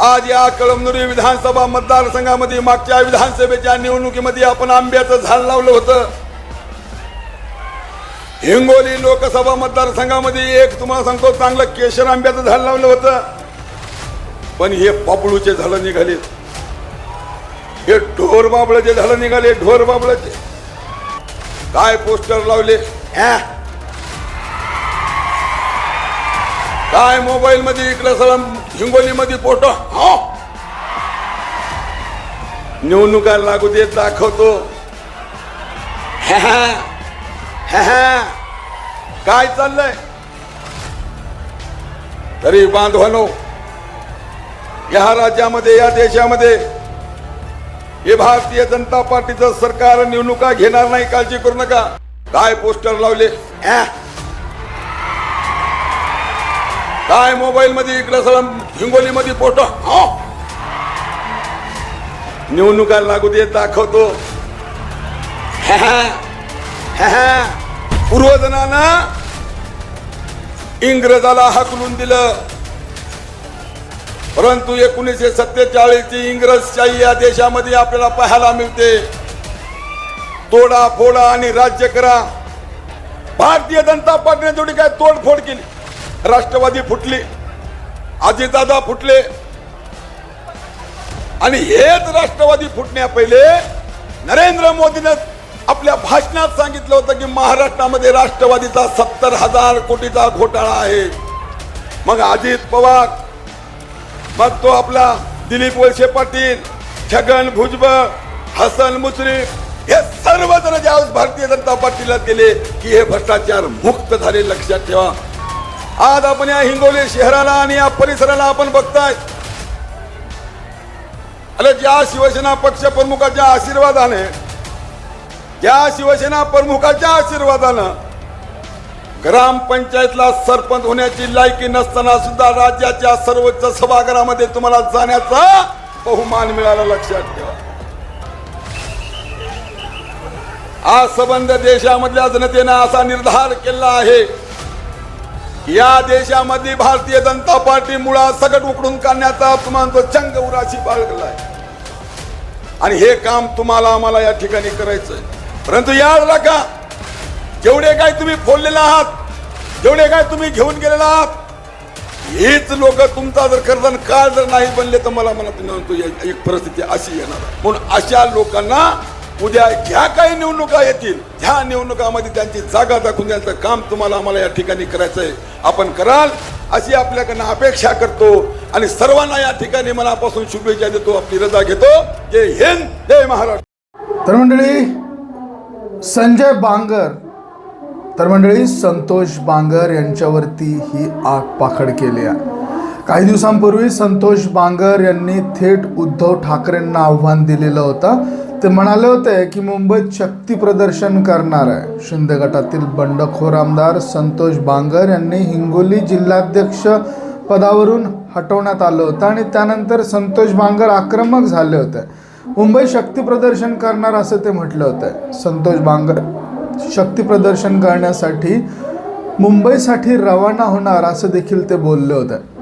आज या कळमनुरी विधानसभा मतदारसंघामध्ये मागच्या विधानसभेच्या निवडणुकीमध्ये आपण आंब्याचं झाड लावलं होतं. हिंगोली लोकसभा मतदारसंघामध्ये एक तुम्हाला सांगतो चांगलं केशर आंब्याचं झाड लावलं होतं. पण हे पापळूचे झाडं निघाले. हे ढोर बाबळाचे झाडं निघाले ढोर बाबळाचे. काय पोस्टर लावले? ॲ? काय मोबाईल मध्ये सगळं हिंगोली मध्ये फोटो हो. निवडणुका लागू देत दाखवतो. हॅ. काय चाललंय? तरी बांधवानो या राज्यामध्ये या देशामध्ये हे भारतीय जनता पार्टीचं सरकार निवडणुका घेणार नाही काळजी करू नका. काय पोस्टर लावले? काय मोबाईल मध्ये इकडं सगळं हिंगोली मध्ये फोटो हो? निवडणुका लागू दे दाखवतो. हॅ, पूर्वजनानं इंग्रजाला हाकलून दिलं. परंतु एकोणीसशे सत्तेचाळीस ची इंग्रजशाही या देशामध्ये आपल्याला पाहायला मिळते. तोडा फोडा आणि राज्य करा. भारतीय जनता पार्टीने जेवढी काय तोडफोड केली? राष्ट्रवादी फुटली आजीदादा फुटले. आणि हेच राष्ट्रवादी फुटण्या पहिले नरेंद्र मोदीने आपल्या भाषणात सांगितलं होतं की महाराष्ट्रामध्ये राष्ट्रवादीचा सत्तर हजार कोटीचा घोटाळा आहे. मग अजित पवार मग तो आपला दिलीप वळसे पाटील छगन भुजबळ हसन मुश्रीफ हे सर्वजण ज्यावेळेस भारतीय जनता पार्टीला गेले की हे भ्रष्टाचार मुक्त झाले लक्षात ठेवा. आज आपण या हिंगोली शहराला आणि या परिसराला आपण बघताय. अरे ज्या शिवसेना पक्ष प्रमुखाच्या आशीर्वादाने ज्या शिवसेना प्रमुखाच्या आशीर्वादानं ग्रामपंचायतला सरपंच होण्याची लायकी नसताना सुद्धा राज्याच्या सर्वोच्च सभागृहामध्ये तुम्हाला जाण्याचा बहुमान मिळाला लक्षात ठेवा. आज संबंध देशामधल्या जनतेनं असा निर्धार केला आहे या देशामधली भारतीय जनता पार्टी मुळात सगट उकडून काढण्याचा तुम्हाला चंग उराशी बाळगलाय. आणि हे काम तुम्हाला आम्हाला या ठिकाणी करायचंय. परंतु याद राखा जेवढे काय तुम्ही फोडलेला आहात जेवढे काय तुम्ही घेऊन गेलेला आहात हेच लोक तुमचा जर कर्जन काळ जर नाही बनले तर मला मला म्हणतो एक परिस्थिती अशी येणार म्हणून अशा लोकांना उद्या ज्या काही निवडणुका येतील ह्या निवडणुकामध्ये त्यांची जागा दाखवून द्यायचं काम तुम्हाला आम्हाला या ठिकाणी करायचंय आपण कराल अशी आपल्याकडनं अपेक्षा करतो आणि सर्वांना या ठिकाणी मनापासून शुभेच्छा देतो आपली रजा घेतो. जय हिंद जय महाराष्ट्र. तर मंडळी संजय बांगर तर मंडळी संतोष बांगर यांच्यावरती ही आग पाखड केली आहे. काही दिवसांपूर्वी संतोष बांगर यांनी थेट उद्धव ठाकरेंना आव्हान दिलेलं होतं. ते म्हणाले होते की मुंबईत शक्ती प्रदर्शन करणार आहे. शिंदे गटातील बंडखोर आमदार संतोष बांगर यांनी हिंगोली जिल्हाध्यक्ष पदावरून हटवण्यात आलं होतं आणि त्यानंतर संतोष बांगर आक्रमक झाले होते. मुंबई शक्ती प्रदर्शन करणार असं ते म्हटलं होतं. संतोष बांगर शक्ती प्रदर्शन करण्यासाठी मुंबईसाठी रवाना होणार असं देखील ते बोलले होते.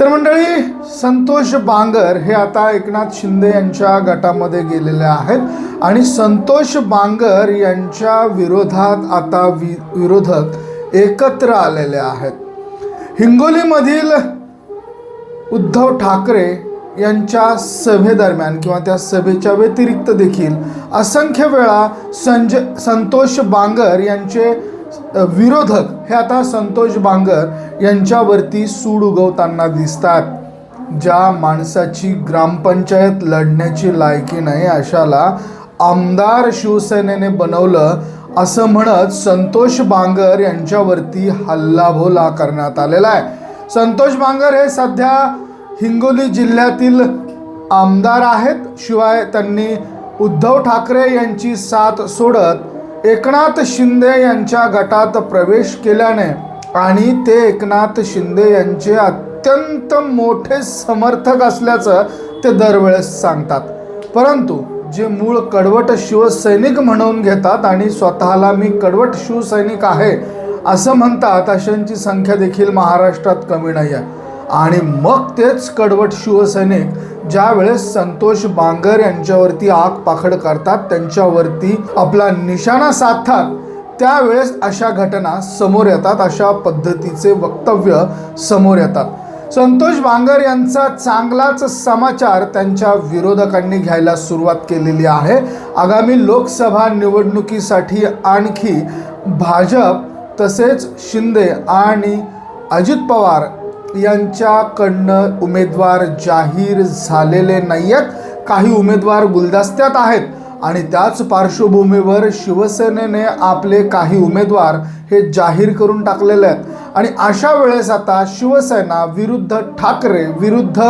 तर मंडळी संतोष बांगर हे आता एकनाथ शिंदे यांच्या गटामध्ये गेलेले आहेत आणि संतोष बांगर यांच्या विरोधात आता वि विरोधक एकत्र आलेले आहेत. हिंगोलीमधील उद्धव ठाकरे यांच्या सभेदरम्यान किंवा त्या सभेच्या व्यतिरिक्त देखील असंख्य वेळा संजय संतोष बांगर यांचे विरोधक हे आता संतोष बांगर यांच्यावरती सूड उगवताना दिसतात. ज्या माणसाची ग्रामपंचायत लढण्याची लायकी नाही अशाला आमदार शिवसेनेने बनवलं असं म्हणत संतोष बांगर यांच्यावरती हल्लाभोला करण्यात आलेला आहे. संतोष बांगर हे सध्या हिंगोली जिल्ह्यातील आमदार आहेत. शिवाय त्यांनी उद्धव ठाकरे यांची साथ सोडत एकनाथ शिंदे यांच्या गटात प्रवेश केल्याने आणि ते एकनाथ शिंदे यांचे अत्यंत मोठे समर्थक असल्याचं ते दरवेळेस सांगतात. परंतु जे मूळ कडवट शिवसैनिक म्हणून घेतात आणि स्वतःला मी कडवट शिवसैनिक आहे असं म्हणतात अशांची संख्या देखील महाराष्ट्रात कमी नाही आहे आणि मग तेच कडवट शिवसैनिक ज्यावेळेस संतोष बांगर यांच्यावरती आग पाखड करतात त्यांच्यावरती आपला निशाणा साधतात त्यावेळेस अशा घटना समोर येतात अशा पद्धतीचे वक्तव्य समोर येतात. संतोष बांगर यांचा चांगलाच समाचार त्यांच्या विरोधकांनी घ्यायला सुरुवात केलेली आहे. आगामी लोकसभा निवडणुकीसाठी आणखी भाजप तसेच शिंदे आणि अजित पवार यांच्याकडनं उमेदवार जाहीर झालेले नाही आहेत काही उमेदवार गुलदस्त्यात आहेत. आणि त्याच पार्श्वभूमीवर शिवसेनेने आपले काही उमेदवार हे जाहीर करून टाकलेले आहेत. आणि अशा वेळेस आता शिवसेना विरुद्ध ठाकरे विरुद्ध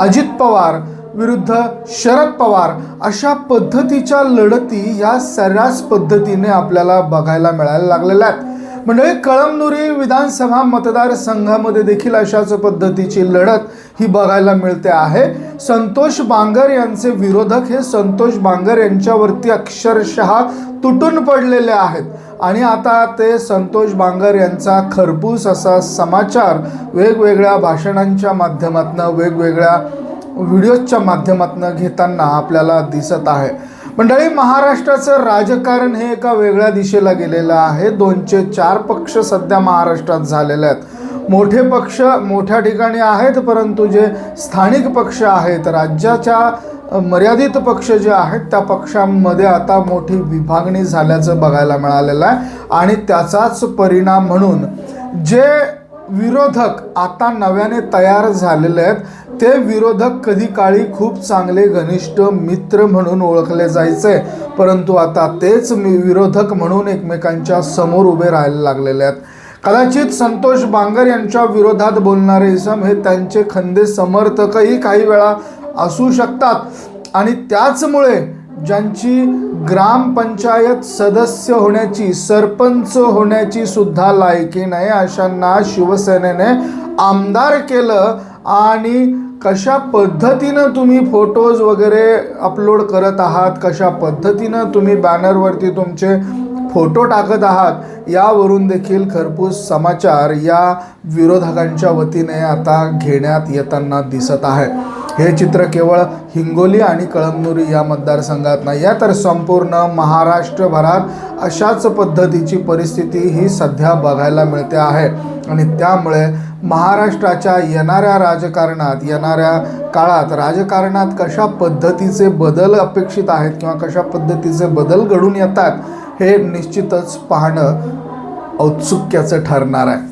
अजित पवार विरुद्ध शरद पवार अशा पद्धतीच्या लढती या सर्रास पद्धतीने आपल्याला बघायला मिळायला लागलेल्या आहेत. म्हणजे कळमनुरी विधानसभा मतदारसंघामध्ये देखील अशाच पद्धतीची लढत ही बघायला मिळते आहे. संतोष बांगर यांचे विरोधक हे संतोष बांगर यांच्यावरती अक्षरशः तुटून पडलेले आहेत. आणि आता ते संतोष बांगर यांचा खरपूस असा समाचार वेगवेगळ्या भाषणांच्या माध्यमातून वेगवेगळ्या व्हिडिओच्या माध्यमातून घेताना आपल्याला दिसत आहे. मंडळी महाराष्ट्राचं राजकारण हे एका वेगळ्या दिशेला गेलेलं आहे. दोनशे चार पक्ष सध्या महाराष्ट्रात झालेले आहेत. मोठे पक्ष मोठ्या ठिकाणी आहेत परंतु जे स्थानिक पक्ष आहेत राज्याच्या मर्यादित पक्ष जे आहेत त्या पक्षांमध्ये आता मोठी विभागणी झाल्याचं बघायला मिळालेलं आहे. आणि त्याचाच परिणाम म्हणून जे विरोधक आता नव्याने तयार झालेले आहेत. ते विरोधक कधी काळी खूप चांगले घनिष्ठ मित्र म्हणून ओळखले जायचे. परंतु आता तेच मी विरोधक म्हणून एकमेकांच्या समोर उभे राहायला लागलेले आहेत. कदाचित संतोष बांगर यांच्या विरोधात बोलणारे इसम हे त्यांचे खंदे समर्थकही काही वेळा असू शकतात. आणि त्याचमुळे ज्यांची ग्रामपंचायत सदस्य होण्याची सरपंच होण्याची सुद्धा लायकी नाही अशांना शिवसेनेने आमदार केलं आणि कशा पद्धतीनं तुम्ही फोटोज वगैरे अपलोड करत आहात कशा पद्धतीनं तुम्ही बॅनरवरती तुमचे फोटो टाकत आहात यावरून देखील खरपूस समाचार या विरोधकांच्या वतीने आता घेण्यात येताना दिसत आहे. हे चित्र केवळ हिंगोली आणि कळमनुरी या मतदारसंघात नाही आहे तर संपूर्ण महाराष्ट्रभरात अशाच पद्धतीची परिस्थिती ही सध्या बघायला मिळते आहे. आणि त्यामुळे महाराष्ट्राच्या येणाऱ्या राजकारणात येणाऱ्या काळात राजकारणात कशा पद्धतीचे बदल अपेक्षित आहेत किंवा कशा पद्धतीचे बदल घडून येतात हे निश्चितच पाहणं औत्सुक्याचं ठरणार आहे.